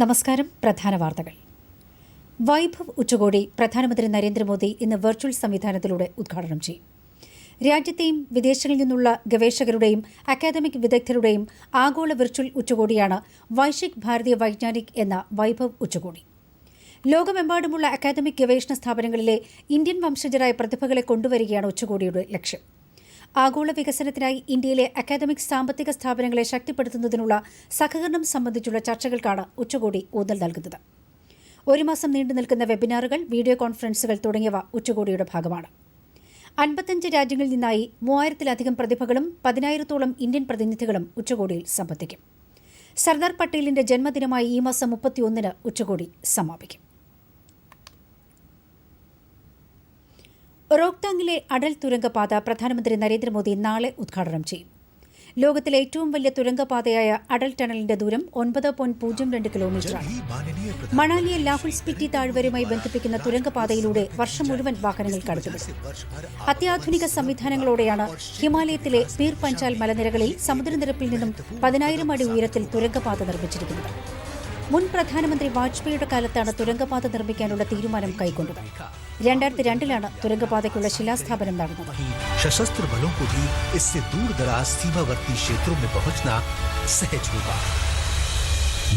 നമസ്കാരം പ്രധാന വാർത്തകൾ. വൈഭവ് ഉച്ചകോടി പ്രധാനമന്ത്രി നരേന്ദ്രമോദി ഇന്ന് വെർച്വൽ സംവിധാനത്തിലൂടെ ഉദ്ഘാടനം ചെയ്യും. രാജ്യത്തെയും വിദേശങ്ങളിൽ നിന്നുള്ള ഗവേഷകരുടെയും അക്കാദമിക് വിദഗ്ധരുടെയും ആഗോള വെർച്വൽ ഉച്ചകോടിയാണ് വൈശ്വിക് ഭാരതീയ വൈജ്ഞാനിക് എന്ന വൈഭവ് ഉച്ചകോടി. ലോകമെമ്പാടുമുള്ള അക്കാദമിക് ഗവേഷണ സ്ഥാപനങ്ങളിലെ ഇന്ത്യൻ വംശജരായ പ്രതിഭകളെ കൊണ്ടുവരികയാണ് ഉച്ചകോടിയുടെ ലക്ഷ്യം. ആഗോള വികസനത്തിനായി ഇന്ത്യയിലെ അക്കാദമിക് സാമ്പത്തിക സ്ഥാപനങ്ങളെ ശക്തിപ്പെടുത്തുന്നതിനുള്ള സഹകരണം സംബന്ധിച്ചുള്ള ചർച്ചകൾക്കാണ് ഉച്ചകോടി ഊന്നൽ നൽകുന്നത്. ഒരു മാസം നീണ്ടു നിൽക്കുന്ന വെബിനാറുകൾ വീഡിയോ കോൺഫറൻസുകൾ തുടങ്ങിയവ ഉച്ചകോടിയുടെ ഭാഗമാണ്. അൻപത്തഞ്ച് രാജ്യങ്ങളിൽ നിന്നായി മൂവായിരത്തിലധികം പ്രതിഭകളും പതിനായിരത്തോളം ഇന്ത്യൻ പ്രതിനിധികളും ഉച്ചകോടിയിൽ സംബന്ധിക്കും. സർദാർ പട്ടേലിന്റെ ജന്മദിനമായി ഈ മാസം മുപ്പത്തിയൊന്നിന് ഉച്ചകോടി സമാപിക്കും. റോക്താങ്ങിലെ അടൽ തുരങ്കപാത പ്രധാനമന്ത്രി നരേന്ദ്രമോദി നാളെ ഉദ്ഘാടനം ചെയ്യും. ലോകത്തിലെ ഏറ്റവും വലിയ തുരങ്കപാതയായ അടൽ ടണലിന്റെ ദൂരം ഒൻപത് പോയിന്റ് പൂജ്യം രണ്ട് കിലോമീറ്ററാണ്. മണാലിയെ ലാഹുൽ സ്പിറ്റി താഴ്വരയുമായി ബന്ധിപ്പിക്കുന്ന തുരങ്കപാതയിലൂടെ വർഷം മുഴുവൻ വാഹനങ്ങൾ കടത്തുന്നത്. അത്യാധുനിക സംവിധാനങ്ങളോടെയാണ് ഹിമാലയത്തിലെ പീർ പഞ്ചാൽ മലനിരകളിൽ സമുദ്രനിരപ്പിൽ നിന്നും പതിനായിരം അടി ഉയരത്തിൽ തുരങ്കപാത നിർമ്മിച്ചിരിക്കുന്നത്. മുൻ പ്രധാനമന്ത്രി വാജ്പേയിയുടെ കാലത്താണ് തുരങ്കപാത നിർമ്മിക്കാനുള്ള തീരുമാനം കൈക്കൊണ്ടത് രണ്ടായിരത്തി രണ്ടിലാണ് തുരങ്കപാതയ്ക്കുള്ള ശിലാസ്ഥാപനം നടന്നത് सशस्त्र बलों को भी इससे दूर दराज सीमावर्ती क्षेत्रों में पहुंचना सहज होगा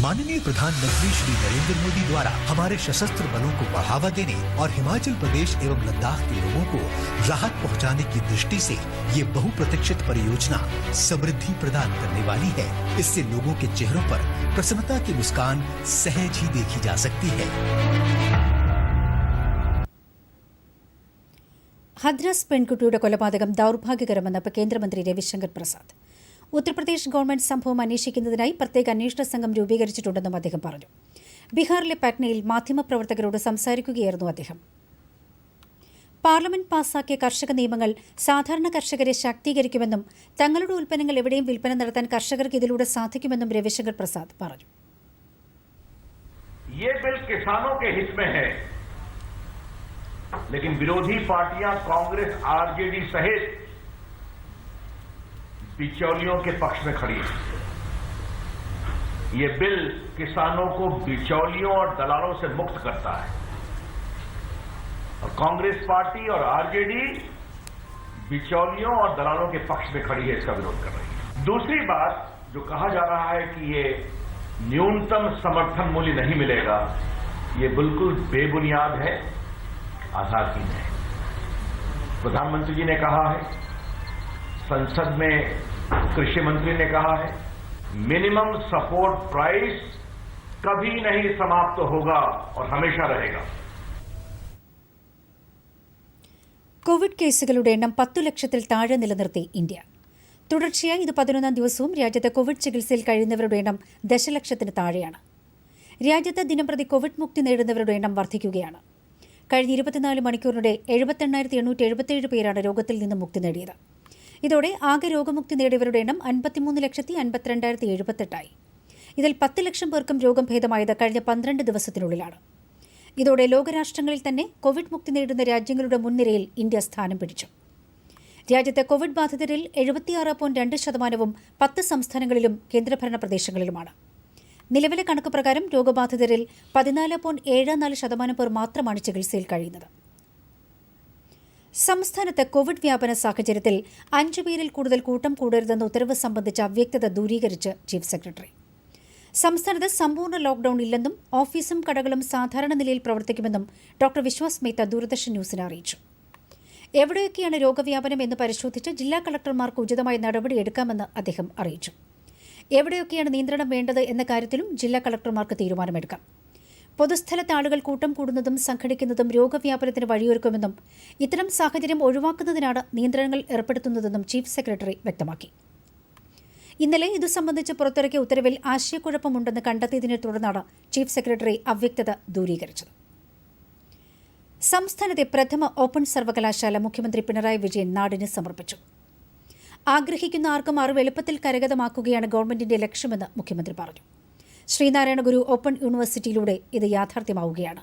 माननीय प्रधानमंत्री श्री नरेंद्र मोदी द्वारा हमारे सशस्त्र बलों को बढ़ावा देने और हिमाचल प्रदेश एवं लद्दाख के लोगों को राहत पहुंचाने की दृष्टि से ये बहुप्रतीक्षित परियोजना समृद्धि प्रदान करने वाली है इससे लोगों के चेहरों पर प्रसन्नता की मुस्कान सहज ही देखी जा सकती है ഹദ്രാസ് പെൺകുട്ടിയുടെ കൊലപാതകം ദൌർഭാഗ്യകരമെന്ന് കേന്ദ്രമന്ത്രി രവിശങ്കർ പ്രസാദ് ഉത്തർപ്രദേശ് ഗവൺമെന്റ് സംഭവം അന്വേഷിക്കുന്നതിനായി പ്രത്യേക അന്വേഷണ സംഘം രൂപീകരിച്ചിട്ടുണ്ടെന്നും അദ്ദേഹം പറഞ്ഞു ബീഹാറിലെ പാറ്റ്നയിൽ മാധ്യമപ്രവർത്തകരോട് സംസാരിക്കുകയായിരുന്നു അദ്ദേഹം പാർലമെന്റ് പാസാക്കിയ കർഷക നിയമങ്ങൾ സാധാരണ കർഷകരെ ശാക്തീകരിക്കുമെന്നും തങ്ങളുടെ ഉൽപ്പന്നങ്ങൾ എവിടെയും വിൽപ്പന നടത്താൻ കർഷകർക്ക് ഇതിലൂടെ സാധിക്കുമെന്നും രവിശങ്കർ പ്രസാദ് പറഞ്ഞു ये बिल किसानों के हित में है लेकिन विरोधी पार्टियां कांग्रेस आरजेडी सहित बिचौलियों के पक्ष में खड़ी है। ये बिल किसानों को बिचौलियों और दलालों से मुक्त करता है। और कांग्रेस पार्टी और आरजेडी बिचौलियों और दलालों के पक्ष में खड़ी है, इसका विरोध कर रही है। दूसरी बात, जो कहा जा रहा है कि ये न्यूनतम समर्थन मूल्य नहीं मिलेगा, ये बिल्कुल बेबुनियाद है आधारहीन है प्रधानमंत्री जी ने कहा है संसद में कृषि मंत्री ने कहा है मिनिमम सपोर्ट प्राइस कभी नहीं समाप्त होगा और हमेशा रहेगा കോവിഡ് കേസുകളുടെ എണ്ണം പത്തു ലക്ഷത്തിൽ താഴെ നിലനിർത്തി ഇന്ത്യ തുടർച്ചയായി ഇത് പതിനൊന്നാം ദിവസവും രാജ്യത്ത് കോവിഡ് ചികിത്സയിൽ കഴിയുന്നവരുടെ എണ്ണം ദശലക്ഷത്തിന് താഴെയാണ് രാജ്യത്ത് ദിനംപ്രതി കോവിഡ് മുക്തി നേടുന്നവരുടെ എണ്ണം വർദ്ധിക്കുകയാണ് കഴിഞ്ഞ ഇരുപത്തിനാല് മണിക്കൂറിനിടെ എഴുപത്തെണ്ണായിരത്തി എണ്ണൂറ്റി എഴുപത്തിയേഴ് പേരാണ് രോഗത്തിൽ നിന്ന് മുക്തി നേടിയത് ഇതോടെ ആകെ രോഗമുക്തി നേടിയവരുടെ എണ്ണം അൻപത്തിമൂന്ന് ലക്ഷത്തി അൻപത്തിരണ്ടായിരത്തി എഴുപത്തെട്ടായി. ഇതിൽ പത്ത് ലക്ഷം പേർക്കും രോഗം ഭേദമായത് കഴിഞ്ഞ പന്ത്രണ്ട് ദിവസത്തിനുള്ളിലാണ്. ഇതോടെ ലോകരാഷ്ട്രങ്ങളിൽ തന്നെ കോവിഡ് മുക്തി നേടുന്ന രാജ്യങ്ങളുടെ മുൻനിരയിൽ ഇന്ത്യ സ്ഥാനം പിടിച്ചു. രാജ്യത്തെ കോവിഡ് ബാധിതരിൽ എഴുപത്തിയാറ് പോയിന്റ് രണ്ട് ശതമാനവും പത്ത് സംസ്ഥാനങ്ങളിലും കേന്ദ്രഭരണ പ്രദേശങ്ങളിലുമാണ്. നിലവിലെ കണക്ക് പ്രകാരം രോഗബാധിതരിൽ പതിനാല് പോയിന്റ് ഏഴ് നാല് ശതമാനം പേർ മാത്രമാണ് ചികിത്സയിൽ കഴിയുന്നത്. സംസ്ഥാനത്ത് കോവിഡ് വ്യാപന സാഹചര്യത്തിൽ അഞ്ചു പേരിൽ കൂടുതൽ കൂട്ടം കൂടരുതെന്ന ഉത്തരവ് സംബന്ധിച്ച അവ്യക്തത ദൂരീകരിച്ച് ചീഫ് സെക്രട്ടറി. സംസ്ഥാനത്ത് സമ്പൂർണ ലോക്ഡൌൺ ഇല്ലെന്നും ഓഫീസും കടകളും സാധാരണ നിലയിൽ പ്രവർത്തിക്കുമെന്നും ഡോക്ടർ വിശ്വാസ് മേത്ത ദൂരദർശൻ ന്യൂസിനെ അറിയിച്ചു. എവിടെയൊക്കെയാണ് രോഗവ്യാപനം എന്ന് പരിശോധിച്ച് ജില്ലാ കളക്ടർമാർക്ക് ഉചിതമായ നടപടിയെടുക്കാമെന്ന് അദ്ദേഹം അറിയിച്ചു. എവിടെയൊക്കെയാണ് നിയന്ത്രണം വേണ്ടത് എന്ന കാര്യത്തിലും ജില്ലാ കളക്ടർമാർക്ക് തീരുമാനമെടുക്കാം. പൊതുസ്ഥലത്ത് ആളുകൾ കൂട്ടം കൂടുന്നതും സംഘടിക്കുന്നതും രോഗവ്യാപനത്തിന് വഴിയൊരുക്കുമെന്നും ഇത്തരം സാഹചര്യം ഒഴിവാക്കുന്നതിനാണ് നിയന്ത്രണങ്ങൾ ഏർപ്പെടുത്തുന്നതെന്നും ചീഫ് സെക്രട്ടറി വ്യക്തമാക്കി. ഇന്നലെ ഇതു സംബന്ധിച്ച് പുറത്തിറക്കിയ ഉത്തരവിൽ ആശയക്കുഴപ്പമുണ്ടെന്ന് കണ്ടെത്തിയതിനെ തുടർന്നാണ് ചീഫ് സെക്രട്ടറി അവ്യക്തത ദൂരീകരിച്ചത്. സംസ്ഥാനത്തെ പ്രഥമ ഓപ്പൺ സർവകലാശാല മുഖ്യമന്ത്രി പിണറായി വിജയൻ നാടിന് സമർപ്പിച്ചു. ആഗ്രഹിക്കുന്ന ആർക്കും അറിവ് എളുപ്പത്തിൽ കരഗതമാക്കുകയാണ് ഗവൺമെന്റിന്റെ ലക്ഷ്യമെന്ന് മുഖ്യമന്ത്രി പറഞ്ഞു. ശ്രീനാരായണ ഗുരു ഓപ്പൺ യൂണിവേഴ്സിറ്റിയിലൂടെ ഇത് യാഥാർത്ഥ്യമാവുകയാണ്.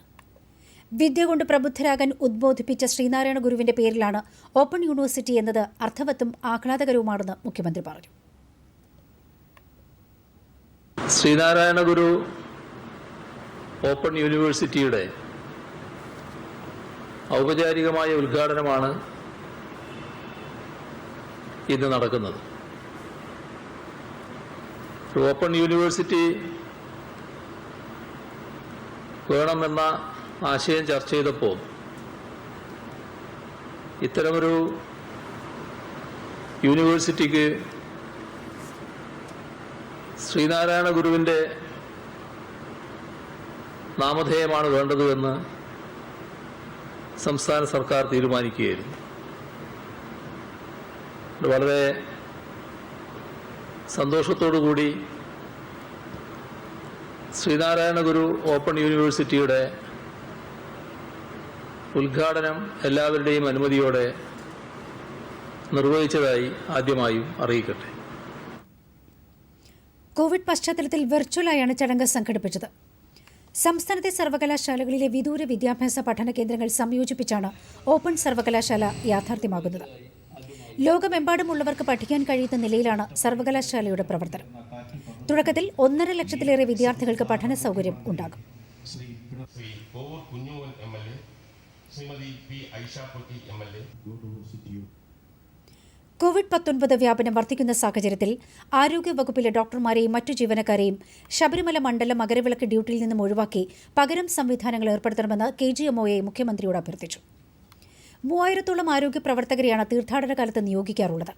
വിദ്യ കൊണ്ട് പ്രബുദ്ധരാകാൻ ഉദ്ബോധിപ്പിച്ച ശ്രീനാരായണ ഗുരുവിന്റെ പേരിലാണ് ഓപ്പൺ യൂണിവേഴ്സിറ്റി എന്നത് അർത്ഥവത്തും ആഹ്ലാദകരവുമാണെന്ന് മുഖ്യമന്ത്രി പറഞ്ഞു. ശ്രീനാരായണ ഗുരു ഓപ്പൺ യൂണിവേഴ്സിറ്റിയുടെ ഔപചാരികമായ ഉദ്ഘാടനമാണ് ഇന്ന് നടക്കുന്നത്. ഓപ്പൺ യൂണിവേഴ്സിറ്റി വേണമെന്ന ആശയം ചർച്ച ചെയ്തപ്പോൾ ഇത്തരമൊരു യൂണിവേഴ്സിറ്റിക്ക് ശ്രീനാരായണ ഗുരുവിന്റെ നാമധേയമാണ് വേണ്ടത് എന്ന് സംസ്ഥാന സർക്കാർ തീരുമാനിക്കുകയായിരുന്നു. വളരെ സന്തോഷത്തോടു കൂടി ശ്രീനാരായണ ഗുരു ഓപ്പൺ യൂണിവേഴ്സിറ്റിയുടെ ഉദ്ഘാടനം എല്ലാവരുടെയും അനുമതിയോടെ നിർവഹിച്ചതായി ആദ്യമായും അറിയിക്കട്ടെ. കോവിഡ് പശ്ചാത്തലത്തിൽ വെർച്വലായാണ് ചടങ്ങ് സംഘടിപ്പിച്ചത്. സംസ്ഥാനത്തെ സർവകലാശാലകളിലെ വിദൂര വിദ്യാഭ്യാസ പഠന കേന്ദ്രങ്ങൾ സംയോജിപ്പിച്ചാണ് ഓപ്പൺ സർവകലാശാല യാഥാർത്ഥ്യമാകുന്നത്. ലോകമെമ്പാടുമുള്ളവർക്ക് പഠിക്കാൻ കഴിയുന്ന നിലയിലാണ് സർവകലാശാലയുടെ പ്രവർത്തനം. തുടക്കത്തിൽ ഒന്നര ലക്ഷത്തിലേറെ വിദ്യാർത്ഥികൾക്ക് പഠന സൗകര്യം ഉണ്ടാകും. കോവിഡ് പത്തൊൻപത് വ്യാപനം വർദ്ധിക്കുന്ന സാഹചര്യത്തിൽ ആരോഗ്യവകുപ്പിലെ ഡോക്ടർമാരെയും മറ്റു ജീവനക്കാരെയും ശബരിമല മണ്ഡലം മകരവിളക്ക് ഡ്യൂട്ടിയിൽ നിന്നും ഒഴിവാക്കി പകരം സംവിധാനങ്ങൾ ഏർപ്പെടുത്തണമെന്ന് കെ ജി എംഒയെ മുഖ്യമന്ത്രിയോട് അഭ്യർത്ഥിച്ചു. മൂവായിരത്തോളം ആരോഗ്യ പ്രവർത്തകരെയാണ് തീർത്ഥാടന കാലത്ത് നിയോഗിക്കാറുള്ളത്.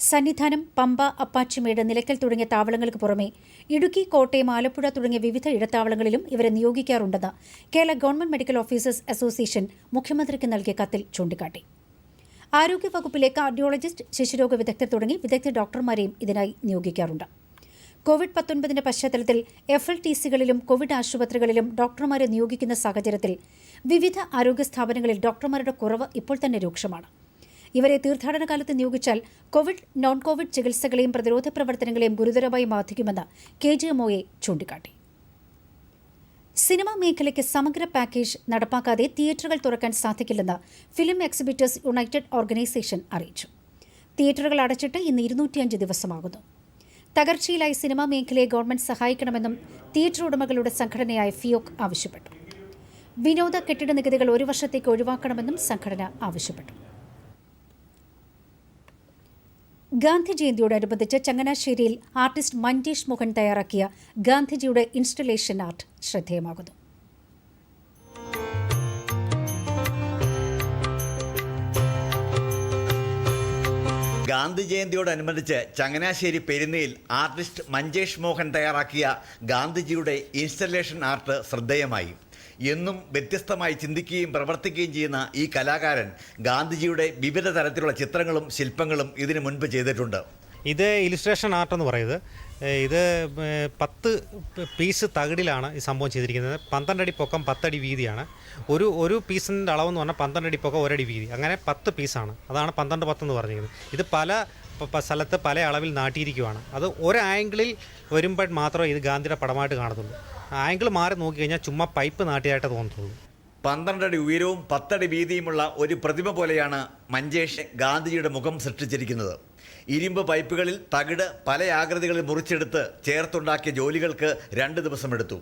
സന്നിധാനം പമ്പ അപ്പാച്ചിമേട് നിലയ്ക്കൽ തുടങ്ങിയ താവളങ്ങൾക്ക് പുറമെ ഇടുക്കി കോട്ടയം ആലപ്പുഴ തുടങ്ങിയ വിവിധ ഇടത്താവളങ്ങളിലും ഇവരെ നിയോഗിക്കാറുണ്ടെന്ന് Kerala government medical officers association മുഖ്യമന്ത്രിക്ക് നൽകിയ കത്തിൽ ചൂണ്ടിക്കാട്ടി. ആരോഗ്യവകുപ്പിലെ കാർഡിയോളജിസ്റ്റ് ശിശുരോഗ വിദഗ്ധർ തുടങ്ങി വിദഗ്ധ ഡോക്ടർമാരെയും ഇതിനായി നിയോഗിക്കാറുണ്ട്. കോവിഡ് പത്തൊൻപതിന്റെ പശ്ചാത്തലത്തിൽ എഫ് എൽ ടി സികളിലും കോവിഡ് ആശുപത്രികളിലും ഡോക്ടർമാരെ നിയോഗിക്കുന്ന സാഹചര്യത്തിൽ വിവിധ ആരോഗ്യ സ്ഥാപനങ്ങളിൽ ഡോക്ടർമാരുടെ കുറവ് ഇപ്പോൾ തന്നെ രൂക്ഷമാണ്. ഇവരെ തീർത്ഥാടന കാലത്ത് നിയോഗിച്ചാൽ കോവിഡ് നോൺ കോവിഡ് ചികിത്സകളെയും പ്രതിരോധ പ്രവർത്തനങ്ങളെയും ഗുരുതരമായി ബാധിക്കുമെന്ന് കെ ജി എംഒയെ ചൂണ്ടിക്കാട്ടി. സിനിമാ മേഖലയ്ക്ക് സമഗ്ര പാക്കേജ് നടപ്പാക്കാതെ തിയേറ്ററുകൾ തുറക്കാൻ സാധിക്കില്ലെന്ന് ഫിലിം എക്സിബിറ്റേഴ്സ് യുണൈറ്റഡ് ഓർഗനൈസേഷൻ അറിയിച്ചു. തിയേറ്ററുകൾ അടച്ചിട്ട് ഇന്ന് ഇരുന്നൂറ്റിയഞ്ച് ദിവസമാകുന്നു. തകർച്ചയിലായി സിനിമാ മേഖലയെ ഗവൺമെന്റ് സഹായിക്കണമെന്നും തിയേറ്റർ ഉടമകളുടെ സംഘടനയായ ഫിയോക് ആവശ്യപ്പെട്ടു. വിനോദ കെട്ടിട നികുതികൾ ഒരു വർഷത്തേക്ക് ഒഴിവാക്കണമെന്നും സംഘടന ആവശ്യപ്പെട്ടു. ഗാന്ധി ജയന്തിയോടനുബന്ധിച്ച് ചങ്ങനാശ്ശേരിയിൽ ആർട്ടിസ്റ്റ് മഞ്ജേഷ് മോഹൻ തയ്യാറാക്കിയ ഗാന്ധിജിയുടെ ഇൻസ്റ്റലേഷൻ ആർട്ട് ശ്രദ്ധേയമാകുന്നു. ഗാന്ധി ജയന്തിയോടനുബന്ധിച്ച് ചങ്ങനാശ്ശേരി പെരുന്നയിൽ ആർട്ടിസ്റ്റ് മഞ്ചേഷ് മോഹൻ തയ്യാറാക്കിയ ഗാന്ധിജിയുടെ ഇൻസ്റ്റലേഷൻ ആർട്ട് ശ്രദ്ധേയമായി. എന്നും വ്യത്യസ്തമായി ചിന്തിക്കുകയും പ്രവർത്തിക്കുകയും ചെയ്യുന്ന ഈ കലാകാരൻ ഗാന്ധിജിയുടെ വിവിധ തരത്തിലുള്ള ചിത്രങ്ങളും ശില്പങ്ങളും ഇതിനു മുൻപ് ചെയ്തിട്ടുണ്ട്. ഇത് ഇലിസ്ട്രേഷൻ ആർട്ട് എന്ന് പറയുന്നത്. ഇത് പത്ത് പീസ് തകിടിലാണ് ഈ സംഭവം ചെയ്തിരിക്കുന്നത്. പന്ത്രണ്ട് അടി പൊക്കം പത്തടി വീതിയാണ്. ഒരു ഒരു പീസിന്റെ അളവെന്ന് പറഞ്ഞാൽ പന്ത്രണ്ട് അടി പൊക്കം ഒരടി വീതി. അങ്ങനെ പത്ത് പീസാണ്. അതാണ് പന്ത്രണ്ട് പത്തെന്ന് പറഞ്ഞിരിക്കുന്നത്. ഇത് പല സ്ഥലത്ത് പല അളവിൽ നാട്ടിയിരിക്കുവാണ്. അത് ഒരു ആംഗിളിൽ വരുമ്പോൾ മാത്രമേ ഇത് ഗാന്ധിയുടെ പടമായിട്ട് കാണത്തുള്ളൂ. ആംഗിൾ മാറി നോക്കിക്കഴിഞ്ഞാൽ ചുമ്മാ പൈപ്പ് നാട്ടിയായിട്ട് തോന്നത്തുള്ളൂ. പന്ത്രണ്ടടി ഉയരവും പത്തടി വീതിയുമുള്ള ഒരു പ്രതിമ പോലെയാണ് മഞ്ചേഷ് ഗാന്ധിജിയുടെ മുഖം സൃഷ്ടിച്ചിരിക്കുന്നത്. ഇരുമ്പ് പൈപ്പുകളിൽ തകിട് പല ആകൃതികളിൽ മുറിച്ചെടുത്ത് ചേർത്തുണ്ടാക്കിയ ജോലികൾക്ക് രണ്ട് ദിവസമെടുത്തു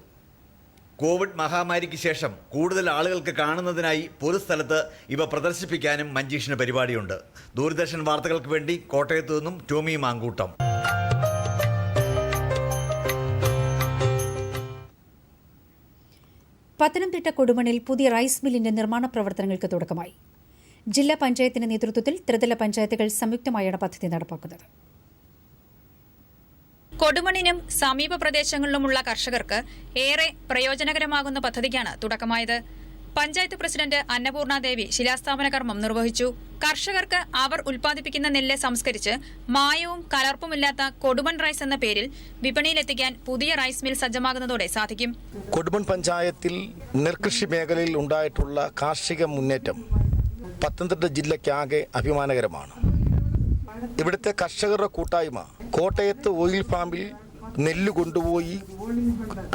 കോവിഡ് മഹാമാരിക്ക് ശേഷം കൂടുതൽ ആളുകൾക്ക് കാണുന്നതിനായി പൊതുസ്ഥലത്ത് ഇവ പ്രദർശിപ്പിക്കാനും മഞ്ജീഷിന് പരിപാടിയുണ്ട്. ദൂരദർശൻ വാർത്തകൾക്ക് വേണ്ടി കോട്ടയത്തു നിന്നും ടോമി മാങ്കൂട്ടം. പത്തനംതിട്ട കൊടുമണിൽ പുതിയ റൈസ് മില്ലിന്റെ നിർമ്മാണ പ്രവർത്തനങ്ങൾക്ക് തുടക്കമായി. ജില്ലാ പഞ്ചായത്തിന്റെ നേതൃത്വത്തിൽ ത്രിതല പഞ്ചായത്തുകൾ സംയുക്തമായാണ് പദ്ധതി നടപ്പാക്കുന്നത്. കൊടുമണിനും സമീപ പ്രദേശങ്ങളിലുമുള്ള കർഷകർക്ക് ഏറെ പ്രയോജനകരമാകുന്ന പദ്ധതിക്കാണ് തുടക്കമായത്. പഞ്ചായത്ത് പ്രസിഡന്റ് അന്നപൂർണ ദേവി ശിലാസ്ഥാപന കർമ്മം നിർവഹിച്ചു. കർഷകർക്ക് അവർ ഉൽപ്പാദിപ്പിക്കുന്ന നെല്ല് സംസ്കരിച്ച് മായവും കലർപ്പുമില്ലാത്ത കൊടുമൺ റൈസ് എന്ന പേരിൽ വിപണിയിലെത്തിക്കാൻ പുതിയ റൈസ് മിൽ സജ്ജമാകുന്നതോടെ സാധിക്കും. കൊടുമൺ പഞ്ചായത്തിൽ നെൽകൃഷി മേഖലയിൽ ഉണ്ടായിട്ടുള്ള കാർഷിക മുന്നേറ്റം പത്തനംതിട്ട ജില്ലയ്ക്കാകെ അഭിമാനകരമാണ്. ഇവിടുത്തെ കർഷകരുടെ കൂട്ടായ്മ കോട്ടയത്ത് ഓയിൽ ഫാമിൽ നെല്ല് കൊണ്ടുപോയി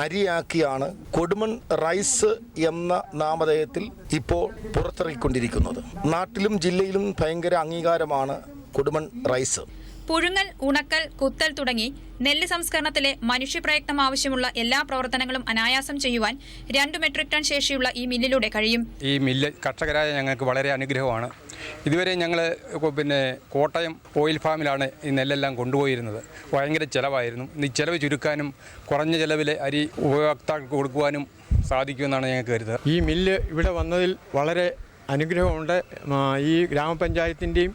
അരിയാക്കിയാണ് കൊടുമൺ റൈസ് എന്ന നാമധേയത്തിൽ ഇപ്പോൾ പുറത്തിറക്കിക്കൊണ്ടിരിക്കുന്നത് നാട്ടിലും ജില്ലയിലും ഭയങ്കര അംഗീകാരമാണ് കൊടുമൺ റൈസ്. പുഴുങ്ങൽ ഉണക്കൽ കുത്തൽ തുടങ്ങി നെല്ല് സംസ്കരണത്തിലെ മനുഷ്യപ്രയത്നം ആവശ്യമുള്ള എല്ലാ പ്രവർത്തനങ്ങളും അനായാസം ചെയ്യുവാൻ രണ്ട് മെട്രിക് ടൺ ശേഷിയുള്ള ഈ മില്ലിലൂടെ കഴിയും. ഈ മില്ല് കർഷകരായ ഞങ്ങൾക്ക് വളരെ അനുഗ്രഹമാണ്. ഇതുവരെ ഞങ്ങൾ പിന്നെ കോട്ടയം ഓയിൽ ഫാമിലാണ് ഈ നെല്ലെല്ലാം കൊണ്ടുപോയിരുന്നത്. ഭയങ്കര ചിലവായിരുന്നു. ഈ ചിലവ് ചുരുക്കാനും കുറഞ്ഞ ചിലവിൽ അരി ഉപഭോക്താക്കൾക്ക് കൊടുക്കുവാനും സാധിക്കുമെന്നാണ് ഞങ്ങൾക്ക് കരുതുന്നത് ഈ മില്ല് ഇവിടെ വന്നതിൽ വളരെ അനുഗ്രഹമുണ്ട്. ഈ ഗ്രാമപഞ്ചായത്തിന്റെയും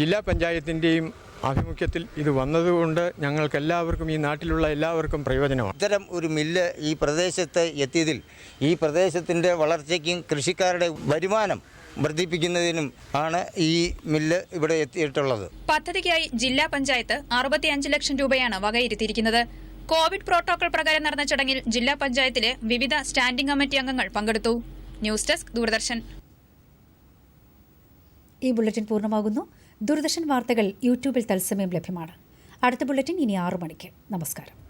ജില്ലാ പഞ്ചായത്തിന്റെയും ആഭിമുഖ്യത്തിൽ ഇത് വന്നതുകൊണ്ട് ഞങ്ങൾക്ക് എല്ലാവർക്കും ഈ നാട്ടിലുള്ള എല്ലാവർക്കും പ്രയോജനമാണ്. ഇത്തരം ഒരു മില്ല് ഈ പ്രദേശത്ത് എത്തിയതിൽ ഈ പ്രദേശത്തിന്റെ വളർച്ചയ്ക്കും കൃഷിക്കാരുടെ വരുമാനം വർദ്ധിപ്പിക്കുന്നതിനും ആണ് ഈ മില്ല് ഇവിടെ എത്തിയിട്ടുള്ളത്. പദ്ധതിക്കായി ജില്ലാ പഞ്ചായത്ത് അറുപത്തിയഞ്ച് ലക്ഷം രൂപയാണ് വകയിരുത്തിയിരിക്കുന്നത്. കോവിഡ് പ്രോട്ടോകോൾ പ്രകാരം നടന്ന ചടങ്ങിൽ ജില്ലാ പഞ്ചായത്തിലെ വിവിധ സ്റ്റാൻഡിംഗ് കമ്മിറ്റി അംഗങ്ങൾ പങ്കെടുത്തു. News desk Doordarshan. ഈ ബുള്ളറ്റിൻ പൂർണമാകുന്നു. ദൂരദർശൻ വാർത്തകൾ യൂട്യൂബിൽ തത്സമയം ലഭ്യമാണ്. അടുത്ത ബുള്ളറ്റിൻ ഇനി ആറു മണിക്ക്. നമസ്കാരം.